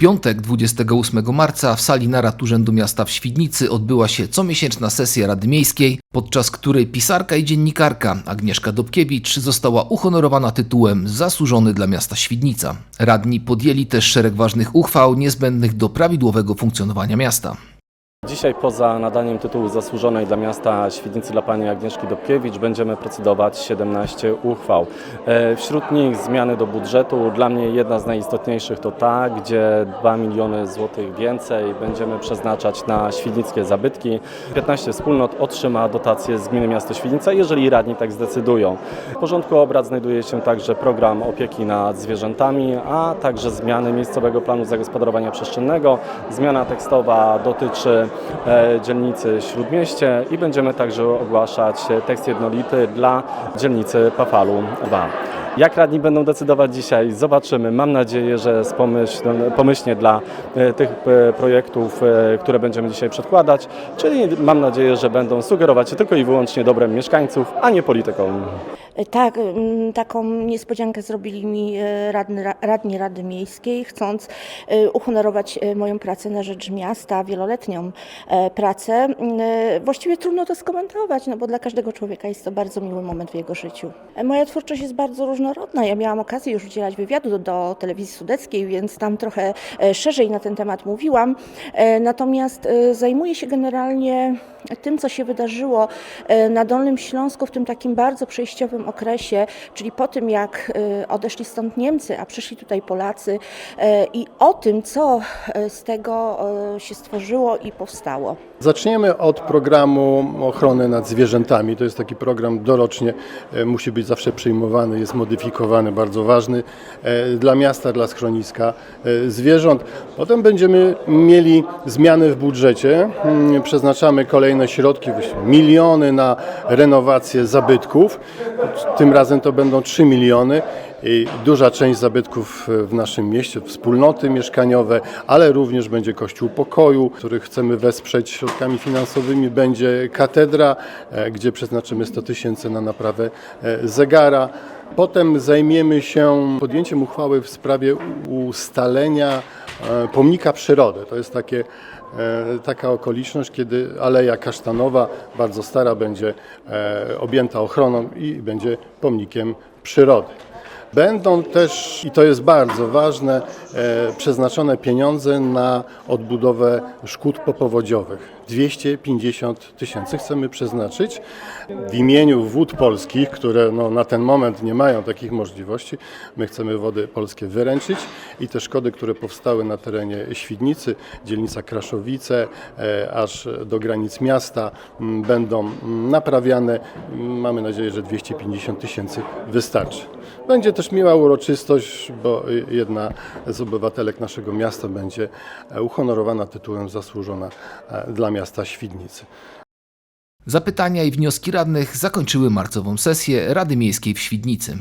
piątek 28 marca w sali narad Urzędu Miasta w Świdnicy odbyła się comiesięczna sesja Rady Miejskiej, podczas której pisarka i dziennikarka Agnieszka Dobkiewicz została uhonorowana tytułem Zasłużony dla miasta Świdnica. Radni podjęli też szereg ważnych uchwał niezbędnych do prawidłowego funkcjonowania miasta. Dzisiaj poza nadaniem tytułu zasłużonej dla miasta Świdnicy dla pani Agnieszki Dobkiewicz będziemy procedować 17 uchwał. E, Wśród nich zmiany do budżetu. Dla mnie jedna z najistotniejszych to ta, gdzie 2 miliony złotych więcej będziemy przeznaczać na świdnickie zabytki. 15 wspólnot otrzyma dotację z gminy miasto Świdnica, jeżeli radni tak zdecydują. W porządku obrad znajduje się także program opieki nad zwierzętami, a także zmiany miejscowego planu zagospodarowania przestrzennego. Zmiana tekstowa dotyczy dzielnicy Śródmieście i będziemy także ogłaszać e, tekst jednolity dla dzielnicy Pafalu 2. Jak radni będą decydować dzisiaj, zobaczymy. Mam nadzieję, że pomyślnie dla e, tych e, projektów, e, które będziemy dzisiaj przedkładać, czyli mam nadzieję, że będą sugerować się tylko i wyłącznie dobrem mieszkańców, a nie polityką. Tak, mm, taką niespodziankę zrobili mi e, radny, ra- radni Rady Miejskiej, chcąc e, uhonorować e, moją pracę na rzecz miasta, wieloletnią pracę. Właściwie trudno to skomentować, no bo dla każdego człowieka jest to bardzo miły moment w jego życiu. Moja twórczość jest bardzo różnorodna. Ja miałam okazję już udzielać wywiadu do, do telewizji sudeckiej, więc tam trochę szerzej na ten temat mówiłam. Natomiast zajmuję się generalnie tym, co się wydarzyło na Dolnym Śląsku w tym takim bardzo przejściowym okresie, czyli po tym, jak e, odeszli stąd Niemcy, a przyszli tutaj Polacy e, i o tym, co e, z tego się stworzyło i powstało. Zaczniemy od programu ochrony nad zwierzętami. To jest taki program dorocznie, e, musi być zawsze przyjmowany, jest modyfikowany, bardzo ważny e, dla miasta, dla schroniska e, zwierząt. Potem będziemy mieli zmiany w budżecie. Mm, Przeznaczamy kolejne środki, miliony na renowację zabytków. Tym razem to będą 3 miliony. I duża część zabytków w naszym mieście, wspólnoty mieszkaniowe, ale również będzie Kościół Pokoju, który chcemy wesprzeć środkami finansowymi. Będzie katedra, e, gdzie przeznaczymy 100 tysięcy na naprawę e, zegara. Potem zajmiemy się podjęciem uchwały w sprawie ustalenia e, pomnika przyrody. To jest takie, e, taka okoliczność, kiedy Aleja Kasztanowa, bardzo stara, będzie e, objęta ochroną i będzie pomnikiem przyrody. Będą też, i to jest bardzo ważne, e, przeznaczone pieniądze na odbudowę szkód popowodziowych. 250 tysięcy chcemy przeznaczyć w imieniu wód polskich, które no, na ten moment nie mają takich możliwości. My chcemy wody polskie wyręczyć i te szkody, które powstały na terenie Świdnicy, dzielnica Kraszowice, e, aż do granic miasta, będą naprawiane. Mamy nadzieję, że 250 tysięcy wystarczy. Będzie też miła uroczystość, bo jedna z obywatelek naszego miasta będzie e, uhonorowana tytułem zasłużona e, dla miasta Świdnicy. Zapytania i wnioski radnych zakończyły marcową sesję Rady Miejskiej w Świdnicy.